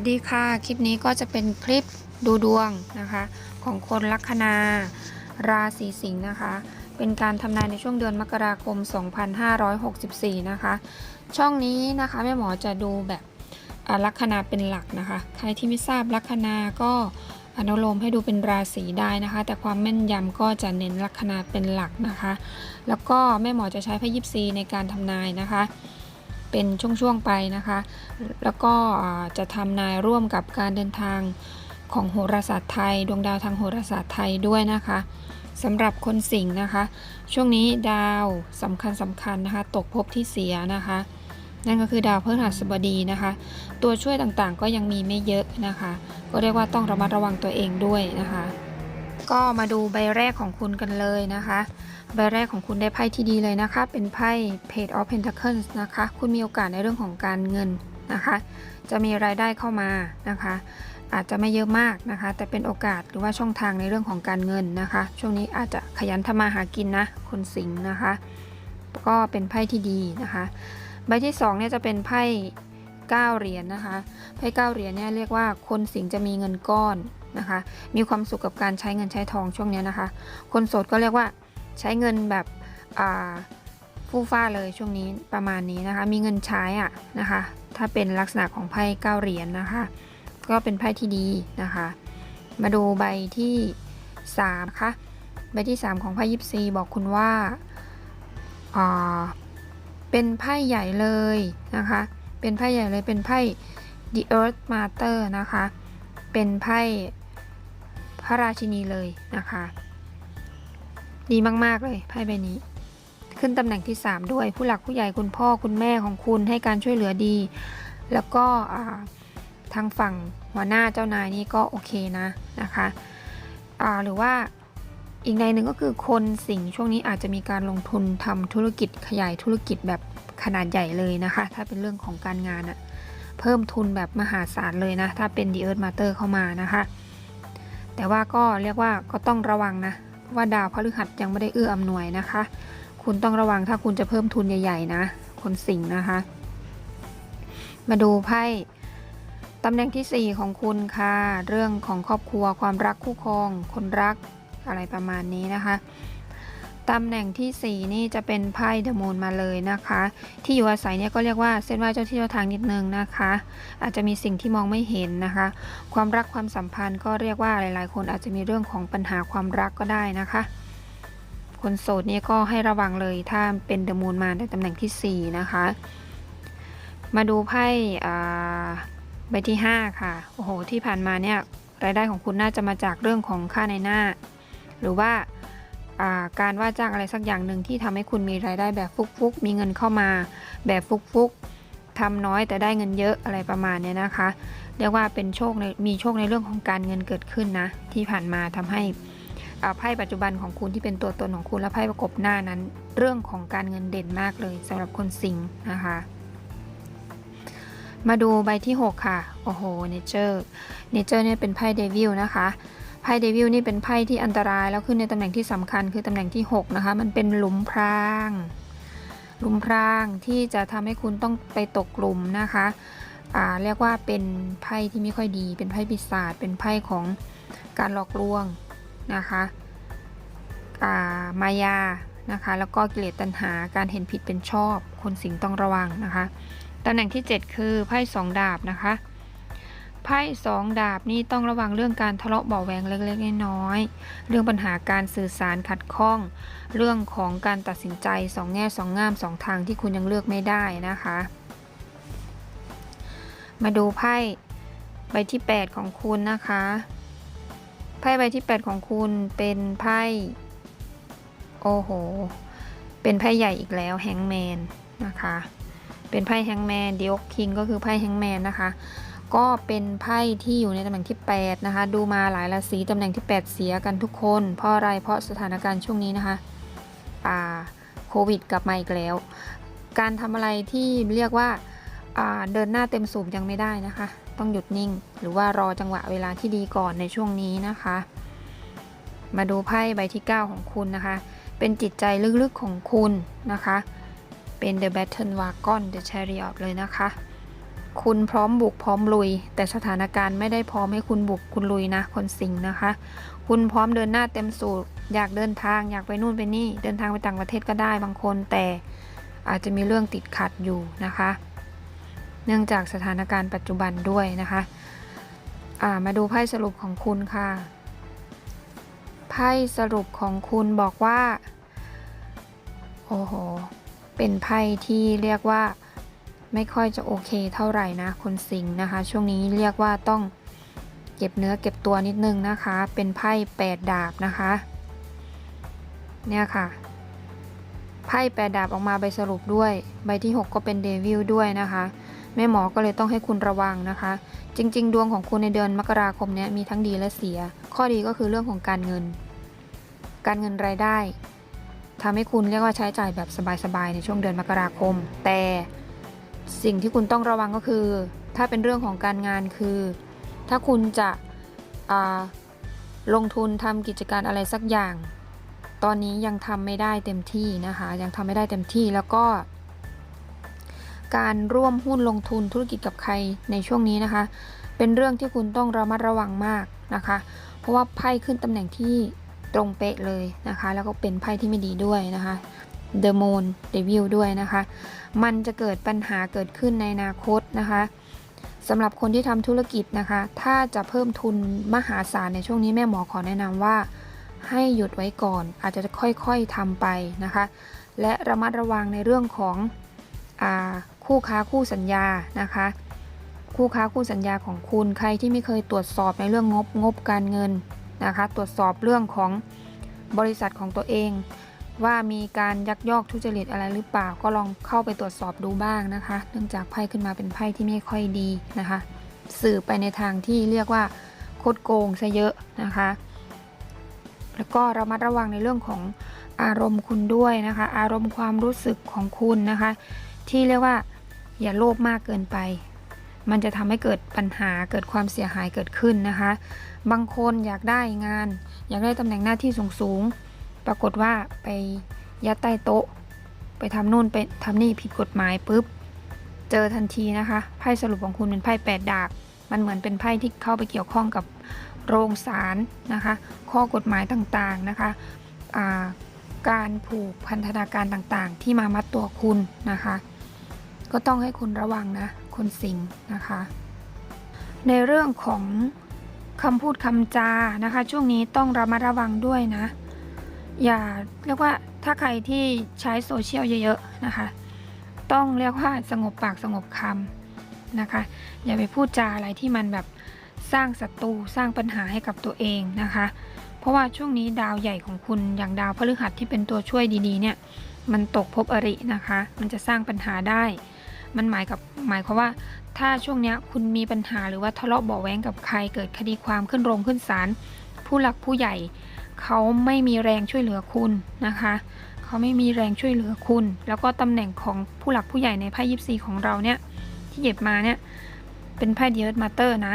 สดีค่ะ คลิปนี้ก็จะเป็นคลิปดูดวงนะคะ ของคนลัคนาราศีสิงห์นะคะ เป็นการทำนายในช่วงเดือนมกราคม 2564 นะคะ ช่องนี้นะคะแม่หมอจะดูแบบลัคนาเป็นหลักนะคะ ใครที่ไม่ทราบลัคนาก็อนุโลมให้ดูเป็นราศีได้นะคะ แต่ความแม่นยำก็จะเน้นลัคนาเป็นหลักนะคะ แล้วก็แม่หมอจะใช้ไพ่ยิปซีในการทำนายนะคะ เป็นช่วงๆไปนะคะ แล้วก็จะทำนายร่วมกับการเดินทางของโหราศาสตร์ไทย ดวงดาวทางโหราศาสตร์ไทยด้วยนะคะสำหรับคนสิงห์นะคะ ช่วงนี้ดาวสำคัญสำคัญนะคะ ตกภพที่เสียนะคะ นั่นก็คือดาวพฤหัสบดีนะคะ ตัวช่วยต่างๆก็ยังมีไม่เยอะนะคะ ก็เรียกว่าต้องระมัดระวังตัวเองด้วยนะคะ ก็มาดูใบแรกของคุณกันเลยนะคะ ใบแรกของคุณได้ไพ่ที่ดีเลยนะคะ เป็นไพ่ Page of Pentacles นะคะ คุณมีโอกาสในเรื่องของการเงินนะคะ จะมีรายได้เข้ามานะคะ อาจจะไม่เยอะมากนะคะ แต่เป็นโอกาสหรือว่าช่องทางในเรื่องของการเงินนะคะ ช่วงนี้อาจจะขยันทำมาหากินนะคนสิงห์นะคะ ก็เป็นไพ่ที่ดีนะคะ ใบที่สองเนี่ยจะเป็นไพ่เก้าเหรียญนะคะ ไพ่เก้าเหรียญเนี่ยเรียกว่าคนสิงห์จะมีเงินก้อน นะคะ มีความสุขกับการใช้เงินใช้ทองช่วงนี้นะคะ คนโสดก็เรียกว่าใช้เงินแบบฟู่ฟ้าเลยช่วงนี้ประมาณนี้นะคะ มีเงินใช้อะนะคะ ถ้าเป็นลักษณะของไพ่เก้าเหรียญนะคะ ก็เป็นไพ่ที่ดีนะคะ มาดูใบที่3ค่ะใบที่ 3 ของไพ่ยิปซีบอกคุณว่าเป็นไพ่ใหญ่เลยนะคะ เป็นไพ่ใหญ่เลย เป็นไพ่ The Earth Master นะคะ เป็นไพ่ ระราชินีเลยนะคะ ดีมากๆเลยไพ่ใบนี้ ขึ้นตำแหน่งที่ 3 ด้วยผู้หลักผู้ใหญ่คุณพ่อคุณแม่ของคุณให้การช่วยเหลือดี แล้วก็ทางฝั่งหัวหน้าเจ้านายนี่ก็โอเคนะนะคะหรือว่าอีกในหนึ่งก็คือคนสิงช่วงนี้อาจจะมีการลงทุนทำธุรกิจขยายธุรกิจแบบขนาดใหญ่เลยนะคะ ถ้าเป็นเรื่องของการงานอะเพิ่มทุนแบบมหาศาลเลยนะ ถ้าเป็น The Earth Master เข้ามานะคะ แต่ว่าก็เรียกว่าก็ต้องระวังนะว่าดาวพฤหัสยังไม่ได้เอื้ออำนวยนะคะ คุณต้องระวังถ้าคุณจะเพิ่มทุนใหญ่ ๆ นะ คนสิงห์นะคะ มาดูไพ่ตำแหน่งที่ 4 ของคุณค่ะ เรื่องของครอบครัวความรักคู่ครอง คนรักอะไรประมาณนี้นะคะ ตำแหน่งที่ 4 นี่จะเป็นไพ่เดอะมูนมาเลยนะคะ ที่อยู่อาศัยเนี่ยก็เรียกว่าเส้นไหวเจ้าที่เจ้าทางนิดนึงนะคะ อาจจะมีสิ่งที่มองไม่เห็นนะคะ ความรักความสัมพันธ์ก็เรียกว่าหลาย ๆ คนอาจจะมีเรื่องของปัญหาความรักก็ได้นะคะ คนโสดนี่ก็ให้ระวังเลยถ้าเป็นเดอะมูนมาในตำแหน่งทีสี่4 นะคะ มาดูไพ่ใบที่ 5 ค่ะโอ้โหที่ผ่านมาเนี่ยรายได้ของคุณน่าจะมาจากเรื่องของค่าในหน้า หรือว่า การว่าจ้างอะไรสักอย่างหนึ่งที่ทำให้คุณมีรายได้แบบฟุกๆ มีเงินเข้ามาแบบฟุกๆทำน้อยแต่ได้เงินเยอะอะไรประมาณเนี้ยนะคะ เรียกว่าเป็นโชคในมีโชคในเรื่องของการเงินเกิดขึ้นนะ ที่ผ่านมาทำให้ไพ่ปัจจุบันของคุณที่เป็นตัวตนของคุณและไพ่ประกบหน้านั้น เรื่องของการเงินเด่นมากเลยสำหรับคนสิงนะคะมาดูใบที่ 6 ค่ะ โอ้โห เนเจอร์ เนเจอร์เนี่ยเป็นไพ่เดวิลนะคะ พ่เดวิลนี่เป็นไพ่ที่อันตรายแล้วขึ้นในตำแหน่งที่สำคัญคือตำแหน่งที่ 6 นะคะ มันเป็นหลุมพรางหลุมพรางที่จะทำให้คุณต้องไปตกหลุมนะคะอ่าเรียกว่าเป็นไพ่ที่ไม่ค่อยดี เป็นไพ่ปีศาจเป็นไพ่ของการหลอกลวงนะคะอ่ามายานะคะแล้วก็กิเลสตัณหาการเห็นผิดเป็นชอบ คนสิงต้องระวังนะคะตำแหน่งที่ 7 คือไพ่สองดาบนะคะ ไพ่สองดาบนี่ต้องระวังเรื่องการทะเลาะเบาะแวงเล็กๆน้อยๆเรื่องปัญหาการสื่อสารขัดข้อง เรื่องของการตัดสินใจสองแง่สองงามสองทางที่คุณยังเลือกไม่ได้นะคะ มาดูไพ่ใบที่ 8 ของคุณนะคะไพ่ใบที่ 8 ของคุณเป็นไพ่โอ้โห เป็นไพ่ใหญ่อีกแล้วแฮงแมนนะคะ เป็นไพ่แฮงแมนเดียกคิงก็คือไพ่แฮงแมนนะคะ ก็เป็นไพ่ที่อยู่ในตำแหน่งที่ 8 นะคะ ดูมาหลายราศีตำแหน่งที่ 8 เสียกันทุกคน เพราะอะไรเพราะสถานการณ์ช่วงนี้นะคะอ่าโควิดกลับมาอีกแล้ว การทำอะไรที่เรียกว่าอ่าเดินหน้าเต็มสูบยังไม่ได้นะคะ ต้องหยุดนิ่ง หรือว่ารอจังหวะเวลาที่ดีก่อนในช่วงนี้นะคะ มาดูไพ่ใบที่ 9 ของคุณนะคะ เป็นจิตใจลึกๆของคุณนะคะ เป็น The Battle Wagon The Chariot เลยนะคะ คุณพร้อมบุกพร้อมลุย แต่สถานการณ์ไม่ได้พร้อมให้คุณบุกคุณลุยนะคนสิงห์นะคะ คุณพร้อมเดินหน้าเต็มสูบอยากเดินทางอยากไปนู่นไปนี่ เดินทางไปต่างประเทศก็ได้บางคนแต่อาจจะมีเรื่องติดขัดอยู่นะคะ เนื่องจากสถานการณ์ปัจจุบันด้วยนะคะามาดูไพ่สรุปของคุณค่ะ ไพ่สรุปของคุณบอกว่า โอ้โห เป็นไพ่ที่เรียกว่า ไม่ค่อยจะโอเคเท่าไหร่นะ คนสิงห์นะคะ ช่วงนี้เรียกว่าต้องเก็บเนื้อเก็บตัวนิดนึงนะคะ เป็นไพ่แปดดาบนะคะ เนี่ยค่ะ ไพ่แปดดาบออกมาใบสรุปด้วย ใบที่ 6 ก็เป็นเดวิลด้วยนะคะแม่หมอก็เลยต้องให้คุณระวังนะคะ จริง ๆ ดวงของคุณในเดือนมกราคมนี้มีทั้งดีและเสีย ข้อดีก็คือเรื่องของการเงิน การเงินรายได้ทำให้คุณเรียกว่าใช้จ่ายแบบสบายๆในช่วงเดือนมกราคม แต่ สิ่งที่คุณต้องระวังก็คือ ถ้าเป็นเรื่องของการงานคือ ถ้าคุณจะลงทุนทำกิจการอะไรสักอย่าง ตอนนี้ยังทำไม่ได้เต็มที่นะคะ ยังทำไม่ได้เต็มที่แล้วก็ การร่วมหุ้นลงทุนธุรกิจกับใครในช่วงนี้นะคะ เป็นเรื่องที่คุณต้องระมัดระวังมากนะคะ เพราะว่าไพ่ขึ้นตำแหน่งที่ตรงเป๊ะเลยนะคะ แล้วก็เป็นไพ่ที่ไม่ดีด้วยนะคะ The Moon Devil ด้วยนะคะ มันจะเกิดปัญหาเกิดขึ้นในอนาคตนะคะสำหรับคนที่ทำธุรกิจนะคะ ถ้าจะเพิ่มทุนมหาศาลในช่วงนี้แม่หมอขอแนะนำว่า ให้หยุดไว้ก่อน อาจจะค่อยๆทำไปนะคะ และระมัดระวังในเรื่องของอคู่ค้าคู่สัญญานะคะ คู่ค้าคู่สัญญาของคุณใครที่ไม่เคยตรวจสอบในเรื่องงบงบการเงินนะคะ ตรวจสอบเรื่องของบริษัทของตัวเอง ว่ามีการยักยอกทุจริตอะไรหรือเปล่า ก็ลองเข้าไปตรวจสอบดูบ้างนะคะ เนื่องจากไพ่ขึ้นมาเป็นไพ่ที่ไม่ค่อยดีนะคะ สื่อไปในทางที่เรียกว่าโคดโกงซะเยอะนะคะ แล้วก็ระมัดระวังในเรื่องของอารมณ์คุณด้วยนะคะ อารมณ์ความรู้สึกของคุณนะคะ ที่เรียกว่าอย่าโลภมากเกินไป มันจะทำให้เกิดปัญหาเกิดความเสียหายเกิดขึ้นนะคะ บางคนอยากได้งาน อยากได้ตำแหน่งหน้าที่สูงๆ ปรากฏว่าไปยัดใต้โต๊ะ ไปทำนู่นไปทำนี่ผิดกฎหมายปุ๊บ เจอทันทีนะคะ ไพ่สรุปของคุณเป็นไพ่แปดดาบ มันเหมือนเป็นไพ่ที่เข้าไปเกี่ยวข้องกับโรงศาลนะคะ ข้อกฎหมายต่างๆนะคะาการผูกพันธนาการต่างๆ ที่มามัดตัวคุณนะคะ ก็ต้องให้คุณระวังนะ คนสิงนะคะ ในเรื่องของคำพูดคำจานะคะ ช่วงนี้ต้องระมัดระวังด้วยนะ อย่าเรียกว่าถ้าใครที่ใช้โซเชียลเยอะๆนะคะ ต้องเรียกว่าสงบปากสงบคำนะคะ อย่าไปพูดจาอะไรที่มันแบบสร้างศัตรูสร้างปัญหาให้กับตัวเองนะคะ เพราะว่าช่วงนี้ดาวใหญ่ของคุณอย่างดาวพฤหัสที่เป็นตัวช่วยดีๆเนี่ยมันตกภพอรินะคะ มันจะสร้างปัญหาได้ มันหมายกับหมายความว่า ถ้าช่วงนี้คุณมีปัญหาหรือว่าทะเลาะเบาแว้งกับใครเกิดคดีความขึ้นโรงขึ้นศาลผู้หลักผู้ใหญ่ เขาไม่มีแรงช่วยเหลือคุณนะคะเขาไม่มีแรงช่วยเหลือคุณ แล้วก็ตำแหน่งของผู้หลักผู้ใหญ่ในไพ่ยิปซีของเราเนี่ยที่หยิบมาเนี่ยเป็นไพ่เดียร์มาเตอร์นะ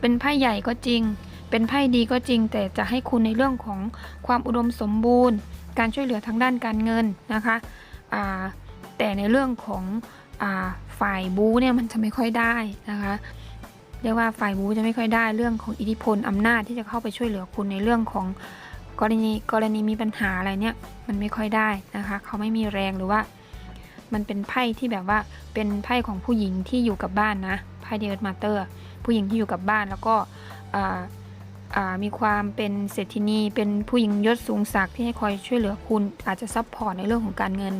เป็นไพ่ใหญ่ก็จริง เป็นไพ่ดีก็จริง แต่จะให้คุณในเรื่องของความอุดมสมบูรณ์ การช่วยเหลือทางด้านการเงินนะคะแต่ในเรื่องของอฝ่ายบูเนี่ยมันจะไม่ค่อยได้นะคะ เรียกว่าฝ่ายบูจะไม่ค่อยได้เรื่องของอิทธิพลอำนาจที่จะเข้าไปช่วยเหลือคุณในเรื่องของกรณีกรณีมีปัญหาอะไรเนี่ยมันไม่ค่อยได้นะคะ เขาไม่มีแรงหรือว่า มันเป็นไพ่ที่แบบว่าเป็นไพ่ของผู้หญิงที่อยู่กับบ้านนะไพ่เดียร์มาเตอร์ผู้หญิงที่อยู่กับบ้านแล้วก็มีความเป็นเศรษฐินี เป็นผู้หญิงยศสูงศักดิ์ที่ให้คอยช่วยเหลือคุณอาจจะซับพอร์ตในเรื่องของการเงิน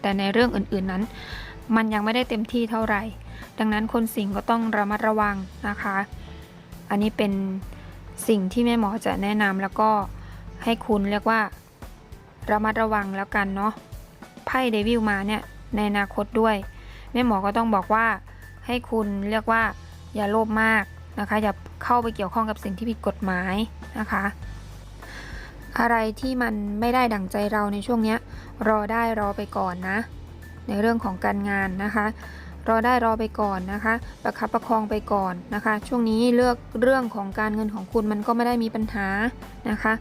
แต่ในเรื่องอื่นๆนั้น มันยังไม่ได้เต็มที่เท่าไหร่ ดังนั้นคนสิงก็ต้องระมัดระวังนะคะ อันนี้เป็นสิ่งที่แม่หมอจะแนะนำแล้วก็ให้คุณเรียกว่า ระมัดระวังแล้วกันเนาะไพ่เดวิลมาเนี่ยในอนาคตด้วย แม่หมอก็ต้องบอกว่าให้คุณเรียกว่าอย่าโลภมากนะคะ อย่าเข้าไปเกี่ยวข้องกับสิ่งที่ผิดกฎหมายนะคะ อะไรที่มันไม่ได้ดั่งใจเราในช่วงนี้รอได้รอไปก่อนนะ ในเรื่องของการงานนะคะ รอได้รอไปก่อนนะคะ ประคับประคองไปก่อนนะคะ ช่วงนี้เลือกเรื่องของการเงินของคุณมันก็ไม่ได้มีปัญหานะคะ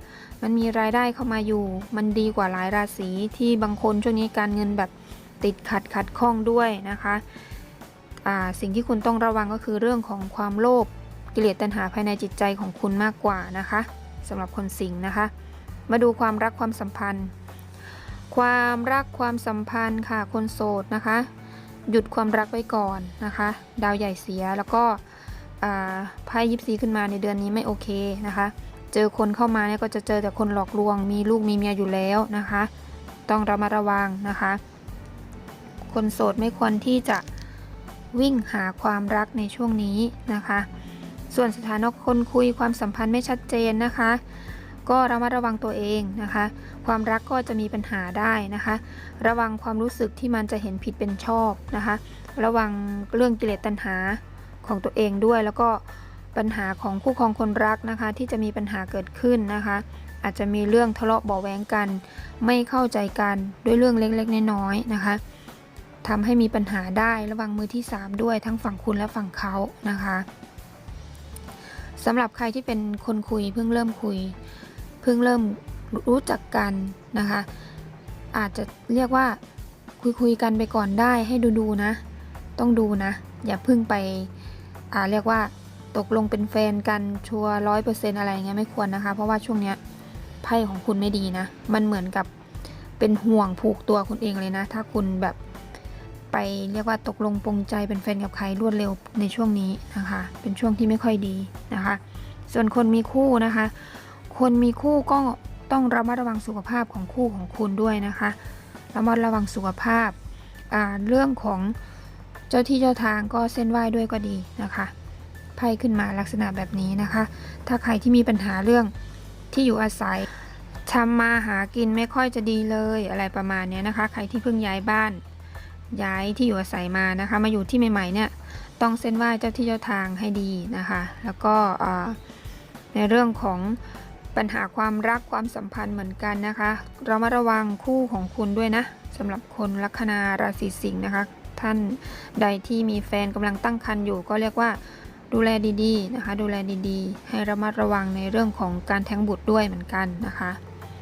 มันมีรายได้เข้ามาอยู่ มันดีกว่าหลายราศีที่บางคนช่วงนี้การเงินแบบติดขัดขัดข้องด้วยนะคะสิ่งที่คุณต้องระวังก็คือเรื่องของความโลภกิเลสตัณหาภายในจิตใจของคุณมากกว่านะคะสำหรับคนสิงห์นะคะ มาดูความรักความสัมพันธ์ ความรักความสัมพันธ์ค่ะคนโสดนะคะ หยุดความรักไว้ก่อนนะคะ ดาวใหญ่เสียแล้วก็ไพ่ยิปซีขึ้นมาในเดือนนี้ไม่โอเคนะคะ เจอคนเข้ามาเนี่ยก็จะเจอแต่คนหลอกลวง มีลูกมีเมียอยู่แล้วนะคะ ต้องระมัดระวังนะคะ คนโสดไม่ควรที่จะวิ่งหาความรักในช่วงนี้นะคะ ส่วนสถานะคนคุยความสัมพันธ์ไม่ชัดเจนนะคะ ก็ระมัดระวังตัวเองนะคะ ความรักก็จะมีปัญหาได้นะคะ ระวังความรู้สึกที่มันจะเห็นผิดเป็นชอบนะคะ ระวังเรื่องกิเลสตัณหาของตัวเองด้วย แล้วก็ปัญหาของคู่ครองคนรักนะคะ ที่จะมีปัญหาเกิดขึ้นนะคะ อาจจะมีเรื่องทะเลาะเบาแวงกัน ไม่เข้าใจกันด้วยเรื่องเล็กๆน้อยๆนะคะทำให้มีปัญหาได้ระวังมือที่ 3 ด้วยทั้งฝั่งคุณและฝั่งเขานะคะสำหรับใครที่เป็นคนคุยเพิ่งเริ่มคุย พิ่งเริ่มรู้จักกันนะคะ อาจจะเรียกว่าคุยคุยกันไปก่อนได้ให้ดูดูๆนะ ต้องดูนะ อย่าเพิ่งไปอ่าเรียกว่าตกลงเป็นแฟนกันชัวร้อยเปอร์เซ็นอะไรเงี้ยไม่ควรนะคะ เพราะว่าช่วงเนี้ยไพ่ของคุณไม่ดีนะ มันเหมือนกับเป็นห่วงผูกตัวคุณเองเลยนะ ถ้าคุณแบบไปเรียกว่าตกลงปรงใจเป็นแฟนกับใครรวดเร็วในช่วงนี้นะคะ เป็นช่วงที่ไม่ค่อยดีนะคะ ส่วนคนมีคู่นะคะ คนมีคู่ก็ต้องระมัดระวังสุขภาพของคู่ของคุณด้วยนะคะ ระมัดระวังสุขภาพ เรื่องของเจ้าที่เจ้าทางก็เส้นไหว้ด้วยก็ดีนะคะ ไพ่ขึ้นมาลักษณะแบบนี้นะคะ ถ้าใครที่มีปัญหาเรื่องที่อยู่อาศัยทำมาหากินไม่ค่อยจะดีเลยอะไรประมาณเนี้ยนะคะ ใครที่เพิ่งย้ายบ้าน ย้ายที่อยู่อาศัยมานะคะ มาอยู่ที่ใหม่ๆเนี่ยต้องเส้นไหว้เจ้าที่เจ้าทางให้ดีนะคะ แล้วก็ในเรื่องของ ปัญหาความรักความสัมพันธ์เหมือนกันนะคะเรามาระวังคู่ของคุณด้วยนะสำหรับคนลัคนาราศีสิงห์นะคะ ท่านใดที่มีแฟนกำลังตั้งครรภ์อยู่ก็เรียกว่าดูแลดีๆนะคะ ดูแลดีๆ ให้ระมัดระวังในเรื่องของการแท้งบุตรด้วยเหมือนกันนะคะ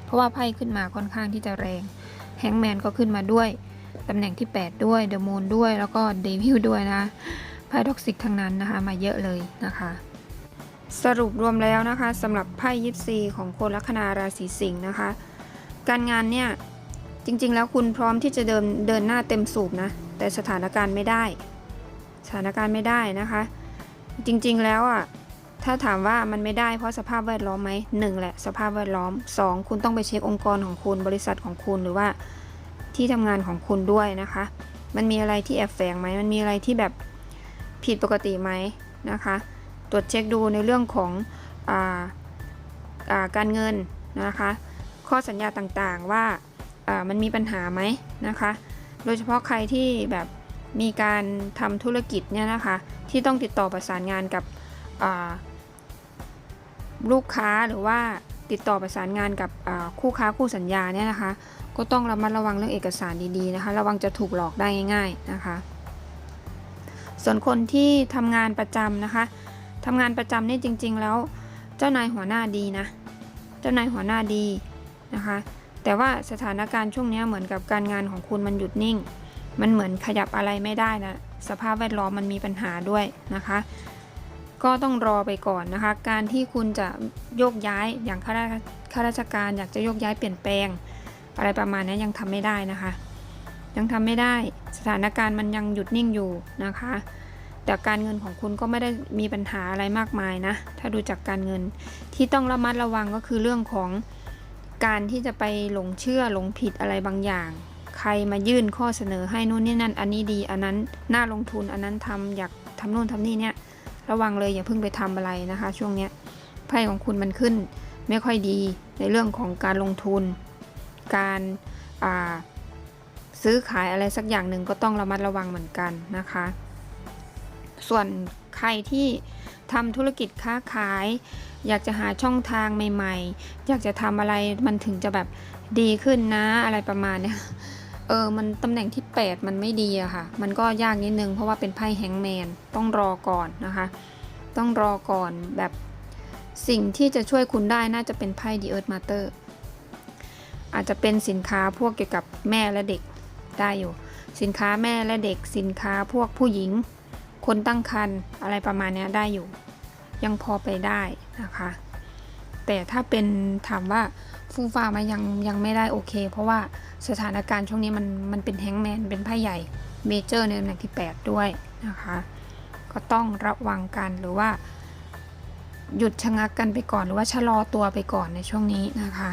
เพราะว่าไพ่ขึ้นมาค่อนข้างที่จะแรงแฮงแมนก็ขึ้นมาด้วยตำแหน่งที่ 8 ด้วยเดอะมูนด้วย แล้วก็เดวิลด้วยนะไพ่ท็อกซิกทั้งนั้นนะคะ มาเยอะเลยนะคะ สรุปรวมแล้วนะคะสำหรับไพ่ยิปซีของคนลัคนาราศีสิงห์นะคะ การงานเนี่ยจริงๆ แล้วคุณพร้อมที่จะเดินเดินหน้าเต็มสูบนะ แต่สถานการณ์ไม่ได้ สถานการณ์ไม่ได้นะคะ จริงๆแล้วอะถ้าถามว่ามันไม่ได้เพราะสภาพแวดล้อมไหมหนึ่งแหละสภาพแวดล้อมสองคุณต้องไปเช็คองค์กรของคุณบริษัทของคุณหรือว่าที่ทำงานของคุณด้วยนะคะ มันมีอะไรที่แอบแฝงไหมมันมีอะไรที่แบบผิดปกติไหมนะคะ ตรวจเช็คดูในเรื่องของอาอาการเงินนะคะ ข้อสัญญาต่างๆว่าามันมีปัญหาไหมนะคะ โดยเฉพาะใครที่แบบมีการทำธุรกิจเนี่ยนะคะที่ต้องติดต่อประสานงานกับลูกค้าหรือว่าติดต่อประสานงานกับคู่ค้าคู่สัญญาเนี่ยนะคะ ก็ต้องระมัดระวังเรื่องเอกสารดีๆนะคะ ระวังจะถูกหลอกได้ง่าย ๆนะคะ ส่วนคนที่ทำงานประจำนะคะ ทำงานประจำนี่จริง ๆ แล้ว เจ้านายหัวหน้าดีนะ เจ้านายหัวหน้าดีนะคะ แต่ว่าสถานการณ์ช่วงนี้เหมือนกับการงานของคุณมันหยุดนิ่ง มันเหมือนขยับอะไรไม่ได้นะสภาพแวดล้อมมันมีปัญหาด้วยนะคะ ก็ต้องรอไปก่อนนะคะ การที่คุณจะโยกย้ายอย่างข้าราชข้าราชการอยากจะโยกย้ายเปลี่ยนแปลง อะไรประมาณนี้ยังทำไม่ได้นะคะ ยังทำไม่ได้สถานการณ์มันยังหยุดนิ่งอยู่นะคะ แต่การเงินของคุณก็ไม่ได้มีปัญหาอะไรมากมายนะ ถ้าดูจากการเงินที่ต้องระมัดระวังก็คือเรื่องของการที่จะไปหลงเชื่อหลงผิดอะไรบางอย่าง ใครมายื่นข้อเสนอให้นู่นนี่นั่น อันนี้ดี อันนั้นน่าลงทุนอันนั้นทำอยากทำนู่นทำนี่เนี่ย ระวังเลยอย่าเพิ่งไปทำอะไรนะคะ ช่วงเนี้ยไพ่ของคุณมันขึ้นไม่ค่อยดีในเรื่องของการลงทุน การซื้อขายอะไรสักอย่างหนึ่งก็ต้องระมัดระวังเหมือนกันนะคะ ส่วนใครที่ทำธุรกิจค้าขาย อยากจะหาช่องทางใหม่ ๆ อยากจะทำอะไรมันถึงจะแบบดีขึ้นนะอะไรประมาณเนี้ยเออ มันตำแหน่งที่ 8 มันไม่ดีอะค่ะ มันก็ยากนิดนึง เพราะว่าเป็นไพ่แฮงแมน ต้องรอก่อนนะคะ ต้องรอก่อนแบบสิ่งที่จะช่วยคุณได้น่าจะเป็นไพ่ดีเอิร์ธมาเตอร์อาจจะเป็นสินค้าพวกเกี่ยวกับแม่และเด็กได้อยู่ สินค้าแม่และเด็ก สินค้าพวกผู้หญิง คนตั้งครรภ์อะไรประมาณนี้ได้อยู่ ยังพอไปได้นะคะ แต่ถ้าเป็นถามว่าฟูฟ้ามายังยังไม่ได้โอเค เพราะว่าสถานการณ์ช่วงนี้มันมันเป็นแฮงแมนเป็นไพ่ใหญ่เมเจอร์ในตำแหน่งที่ 8 ด้วยนะคะ ก็ต้องระวังกันหรือว่า หยุดชะงักกันไปก่อนหรือว่าชะลอตัวไปก่อนในช่วงนี้นะคะ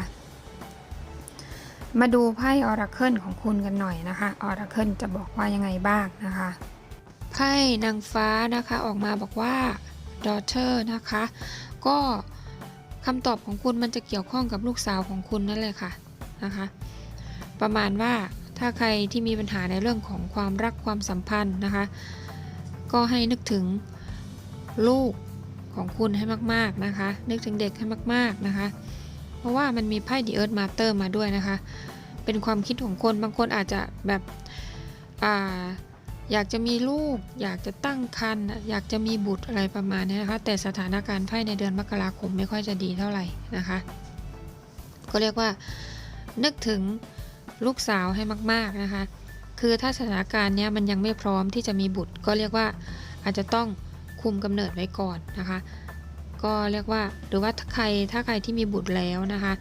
มาดูไพ่ออราเคิลของคุณกันหน่อยนะคะออราเคิลจะบอกว่ายังไงบ้างนะคะ ไพ่นางฟ้านะคะออกมาบอกว่า daughter นะคะ ก็คำตอบของคุณมันจะเกี่ยวข้องกับลูกสาวของคุณนั่นเลยค่ะนะคะ ประมาณว่าถ้าใครที่มีปัญหาในเรื่องของความรักความสัมพันธ์นะคะ ก็ให้นึกถึงลูกของคุณให้มากๆนะคะ นึกถึงเด็กให้มากๆนะคะ เพราะว่ามันมีไพ่ดีเอิร์ธมาเตอร์มาด้วยนะคะ เป็นความคิดของคนบางคนอาจจะแบบอ่า อยากจะมีลูก อยากจะตั้งครรภ์อยากจะมีบุตรอะไรประมาณนี้นะคะ แต่สถานการณ์ไพ่ในเดือนมกราคมไม่ค่อยจะดีเท่าไหร่นะคะ ก็เรียกว่านึกถึงลูกสาวให้มาก ๆนะคะ คือถ้าสถานการณ์เนี้ยมันยังไม่พร้อมที่จะมีบุตร ก็เรียกว่าอาจจะต้องคุมกำเนิดไว้ก่อนนะคะ ก็เรียกว่าหรือว่าถ้าใครถ้าใครที่มีบุตรแล้วนะคะ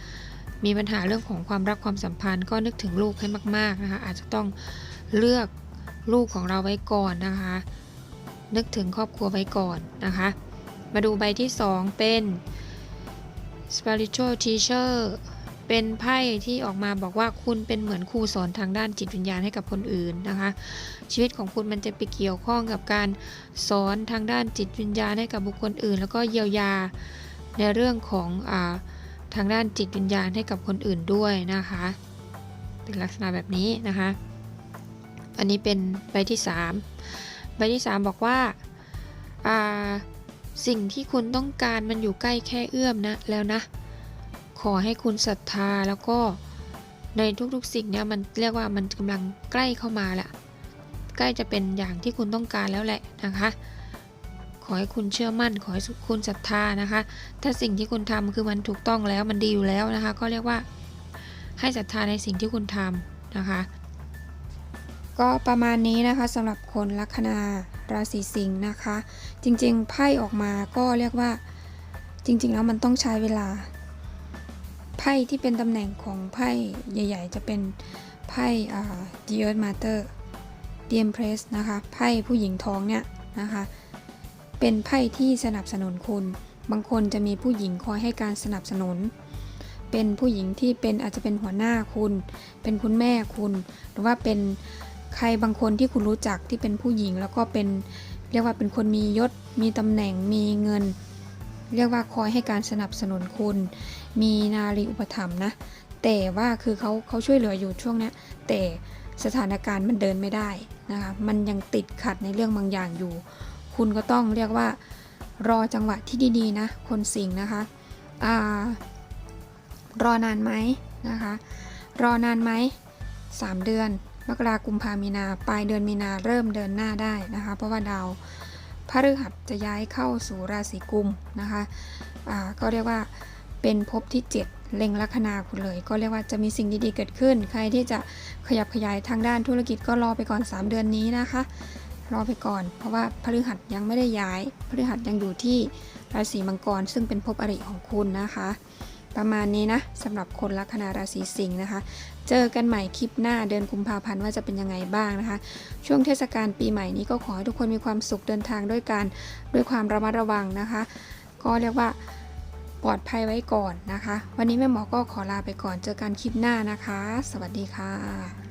มีปัญหาเรื่องของความรักความสัมพันธ์ ก็นึกถึงลูกให้มาก ๆนะคะ อาจจะต้องเลือก ลูกของเราไว้ก่อนนะคะ นึกถึงครอบครัวไว้ก่อนนะคะ มาดูใบที่ 2 เป็น spiritual teacher เป็นไพ่ที่ออกมาบอกว่าคุณเป็นเหมือนครูสอนทางด้านจิตวิญญาณให้กับคนอื่นนะคะ ชีวิตของคุณมันจะไปเกี่ยวข้องกับการสอนทางด้านจิตวิญญาณให้กับบุคคลอื่น แล้วก็เยียวยาในเรื่องของอทางด้านจิตวิญญาณให้กับคนอื่นด้วยนะคะ เป็นลักษณะแบบนี้นะคะ อันนี้เป็นใบที่ 3 ใบที่ 3 บอกว่าาสิ่งที่คุณต้องการมันอยู่ใกล้แค่เอื้อมนะแล้วนะ ขอให้คุณศรัทธาแล้วก็ในทุกๆสิ่งเนี่ยมันเรียกว่ามันกำลังใกล้เข้ามาแหละใกล้จะเป็นอย่างที่คุณต้องการแล้วแหละนะคะ ขอให้คุณเชื่อมั่น ขอให้คุณศรัทธานะคะ ถ้าสิ่งที่คุณทำคือมันถูกต้องแล้วมันดีอยู่แล้วนะคะ ก็เรียกว่าให้ศรัทธาในสิ่งที่คุณทำนะคะ ก็ประมาณนี้นะคะสำหรับคนลัคนาราศีสิงห์นะคะ จริงๆ ไพ่ออกมาก็เรียกว่าจริงๆแล้วมันต้องใช้เวลา ไพ่ที่เป็นตำแหน่งของไพ่ใหญ่ ๆ จะเป็นไพ่อ่า The Earth Master The Empress นะคะไพ่ผู้หญิงท้องเนี่ยนะคะเป็นไพ่ที่สนับสนุนคุณ บางคนจะมีผู้หญิงคอยให้การสนับสนุน เป็นผู้หญิงที่เป็นอาจจะเป็นหัวหน้าคุณ เป็นคุณแม่คุณ หรือว่าเป็น ใครบางคนที่คุณรู้จักที่เป็นผู้หญิง แล้วก็เป็นเรียกว่าเป็นคนมียศ มีตำแหน่งมีเงิน เรียกว่าคอยให้การสนับสนุนคุณ มีนารีอุปถัมภ์นะ แต่ว่าคือเขาเขาช่วยเหลืออยู่ช่วงนี้แต่สถานการณ์มันเดินไม่ได้นะคะมันยังติดขัดในเรื่องบางอย่างอยู่ คุณก็ต้องเรียกว่ารอจังหวะที่ดีๆนะ คนสิงห์นะคะอ่ารอนานไหมนะคะ รอนานไหม3 เดือน มกรากุมภามีนาปลายเดือนมีนาเริ่มเดินหน้าได้นะคะ เพราะว่าดาวพฤหัสจะย้ายเข้าสู่ราศีกุมนะคะอ่าก็เรียกว่าเป็นภพที่ 7 เล็งลัคนาคุณเลย ก็เรียกว่าจะมีสิ่งดีๆเกิดขึ้น ใครที่จะขยับขยายทางด้านธุรกิจก็รอไปก่อน 3 เดือนนี้นะคะ รอไปก่อน เพราะว่าพฤหัสยังไม่ได้ย้ายพฤหัสยังอยู่ที่ราศีมังกร ซึ่งเป็นภพอริของคุณนะคะ ประมาณนี้นะสำหรับคนลัคนาราศีสิงห์นะคะ เจอกันใหม่คลิปหน้าเดือนกุมภาพันธ์ว่าจะเป็นยังไงบ้างนะคะ ช่วงเทศกาลปีใหม่นี้ก็ขอให้ทุกคนมีความสุขเดินทางด้วยการด้วยความระมัดระวังนะคะ ก็เรียกว่าปลอดภัยไว้ก่อนนะคะ วันนี้แม่หมอก็ขอลาไปก่อนเจอกันคลิปหน้านะคะ สวัสดีค่ะ